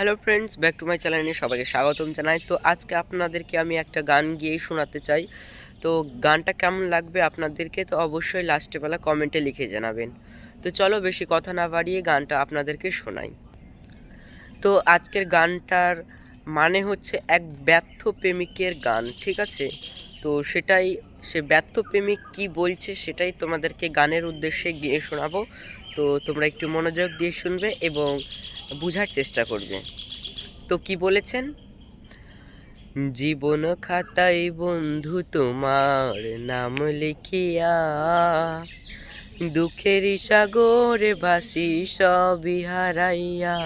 Hello friends back to my চ্যানেলে সবাইকে স্বাগতম জানাই। তো আজকে আপনাদেরকে আমি একটা গান গিয়েই শোনাতে চাই। তো গানটা কেমন লাগবে আপনাদেরকে তো অবশ্যই লাস্টে বেলা কমেন্টে লিখে জানাবেন। তো চলো বেশি কথা না বাড়িয়ে গানটা আপনাদেরকে শোনাই। তো আজকের গানটার মানে হচ্ছে এক ব্যর্থ প্রেমিকের গান, ঠিক আছে? তো সেটাই, সে ব্যর্থ প্রেমিক কি বলছে সেটাই তোমাদেরকে গানের উদ্দেশ্যে গিয়ে শোনাবো। তো তোমরা একটু মনোযোগ দিয়ে শুনবে এবং বোঝার চেষ্টা করবে। তো কি বলেছেন? জীবন খাতায় বন্ধু তোমার নাম লিখিয়া দুঃখের সাগরে ভাসি সবই হারাইয়া।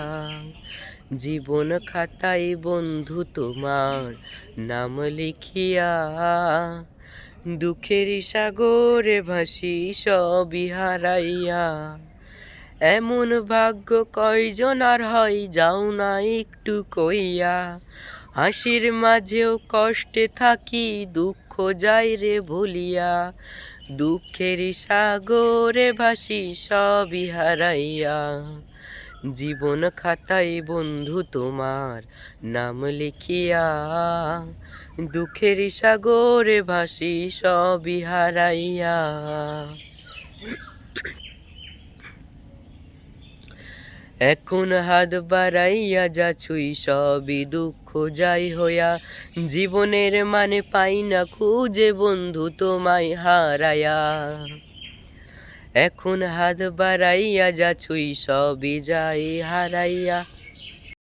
জীবন খাতায় বন্ধু তোমার নাম লিখিয়া, দুঃখের সাগরে ভাসি সবই হারাইয়া। এমন ভাগ্য কয়জন আর হয় যাও না একটু কইয়া। হাসির মাঝেও কষ্টে থাকি, দুঃখ যাই রে ভুলিয়া। দুঃখের সাগরে ভাসি সবই হারাইয়া। জীবন খাতায় বন্ধু তোমার নাম লিখিয়া দুঃখের সাগরে ভাসি সবই হারাইয়া। এখন হাত বাড়াইয়া যা যাছুই সবই দুঃখ, যাই হইয়া জীবনের মানে পাই না খুঁজে বন্ধু তোমায় হারায়া এখন হাত বাড়াইয়া যাছুই সবই যাই হারাইয়া।